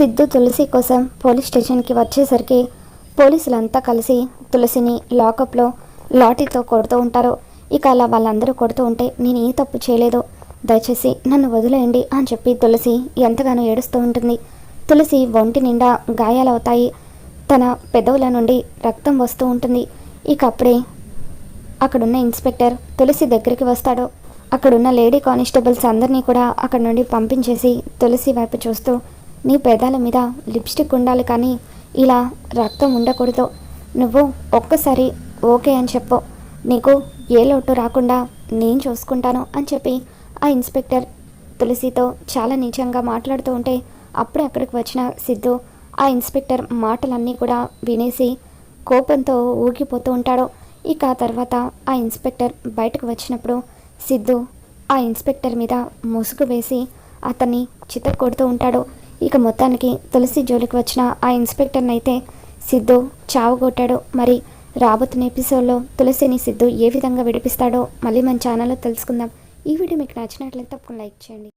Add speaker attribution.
Speaker 1: సిద్ధు తులసి కోసం పోలీస్ స్టేషన్కి వచ్చేసరికి పోలీసులంతా కలిసి తులసిని లాకప్లో లాఠీతో కొడుతూ ఉంటారు. ఇక అలా వాళ్ళందరూ కొడుతూ ఉంటే నేను ఏ తప్పు చేయలేదు. దయచేసి నన్ను వదిలేయండి అని చెప్పి తులసి ఎంతగానో ఏడుస్తూ ఉంటుంది. తులసి ఒంటి నిండా గాయాలవుతాయి. తన పెదవుల నుండి రక్తం వస్తూ ఉంటుంది. ఇక అప్పుడే అక్కడున్న ఇన్స్పెక్టర్ తులసి దగ్గరికి వస్తాడు. అక్కడున్న లేడీ కానిస్టేబుల్స్ అందరినీ కూడా అక్కడ నుండి పంపించేసి తులసి వైపు చూస్తూ నీ పెదాల మీద లిప్స్టిక్ ఉండాలి కానీ ఇలా రక్తం ఉండకూడదు. నువ్వు ఒక్కసారి ఓకే అని చెప్పు. నీకు ఏ లోటు రాకుండా నేను చూసుకుంటాను అని చెప్పి ఆ ఇన్స్పెక్టర్ తులసితో చాలా నీచంగా మాట్లాడుతూ ఉంటే అప్పుడే అక్కడికి వచ్చిన సిద్ధు ఆ ఇన్స్పెక్టర్ మాటలన్నీ కూడా వినేసి కోపంతో ఊగిపోతూ ఉంటాడు. ఇక ఆ తర్వాత ఆ ఇన్స్పెక్టర్ బయటకు వచ్చినప్పుడు సిద్ధు ఆ ఇన్స్పెక్టర్ మీద ముసుగు వేసి అతన్ని చిత్త కొడుతూ ఉంటాడు. ఇక మొత్తానికి తులసి జోలికి వచ్చిన ఆ ఇన్స్పెక్టర్ని అయితే సిద్ధు చావుగొట్టాడు. మరి రాబోతున్న ఎపిసోడ్లో తులసిని సిద్ధు ఏ విధంగా విడిపిస్తాడో మళ్ళీ మన ఛానల్లో తెలుసుకుందాం. ఈ వీడియో మీకు నచ్చినట్లయితే తప్పకుండా లైక్ చేయండి.